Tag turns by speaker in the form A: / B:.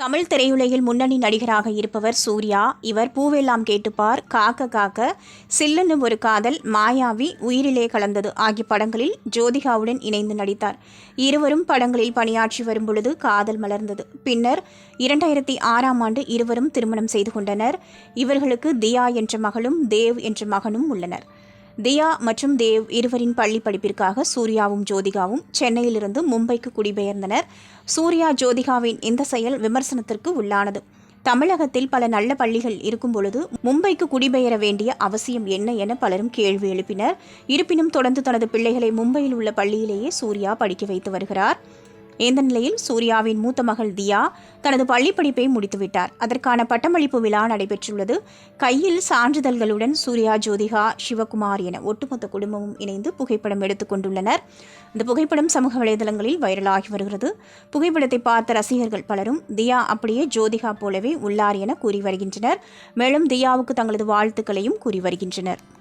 A: தமிழ் திரையுலகில் முன்னணி நடிகராக இருப்பவர் சூர்யா. இவர் பூவெல்லாம் கேட்டுப்பார். காக்க காக்க. சில்லுன்னு ஒரு காதல் மாயாவி உயிரிலே கலந்தது ஆகிய படங்களில் ஜோதிகாவுடன் இணைந்து நடித்தார். இருவரும் படங்களில் பணியாற்றி வரும் பொழுது காதல் மலர்ந்தது. பின்னர் இரண்டாயிரத்தி ஆறாம் ஆண்டு இருவரும் திருமணம் செய்து கொண்டனர். இவர்களுக்கு தியா என்ற மகளும் தேவ் என்ற மகனும் உள்ளனர். தியா மற்றும் தேவ் இருவரின் பள்ளி படிப்பிற்காக சூர்யாவும் ஜோதிகாவும் சென்னையிலிருந்து மும்பைக்கு குடிபெயர்ந்தனர். சூர்யா ஜோதிகாவின் இந்த செயல் விமர்சனத்திற்கு உள்ளானது. தமிழகத்தில் பல நல்ல பள்ளிகள் இருக்கும் பொழுது மும்பைக்கு குடிபெயர வேண்டிய அவசியம் என்ன என பலரும் கேள்வி எழுப்பினர். இருப்பினும் தொடர்ந்து தனது பிள்ளைகளை மும்பையில் உள்ள பள்ளியிலேயே சூர்யா படிக்க வைத்து வருகிறார். இந்த நிலையில் சூர்யாவின் மூத்த மகள் தியா தனது பள்ளிப்படிப்பை முடித்துவிட்டார். அதற்கான பட்டமளிப்பு விழா நடைபெற்றுள்ளது. கையில் சான்றிதழ்களுடன் சூர்யா ஜோதிகா சிவகுமார் என ஒட்டுமொத்த குடும்பமும் இணைந்து புகைப்படம் எடுத்துக் கொண்டுள்ளனர். இந்த புகைப்படம் சமூக வலைதளங்களில் வைரலாகி வருகிறது. புகைப்படத்தை பார்த்த ரசிகர்கள் பலரும் தியா அப்படியே ஜோதிகா போலவே உள்ளார் என கூறி வருகின்றனர். மேலும் தியாவுக்கு தங்களது வாழ்த்துக்களையும் கூறி வருகின்றனர்.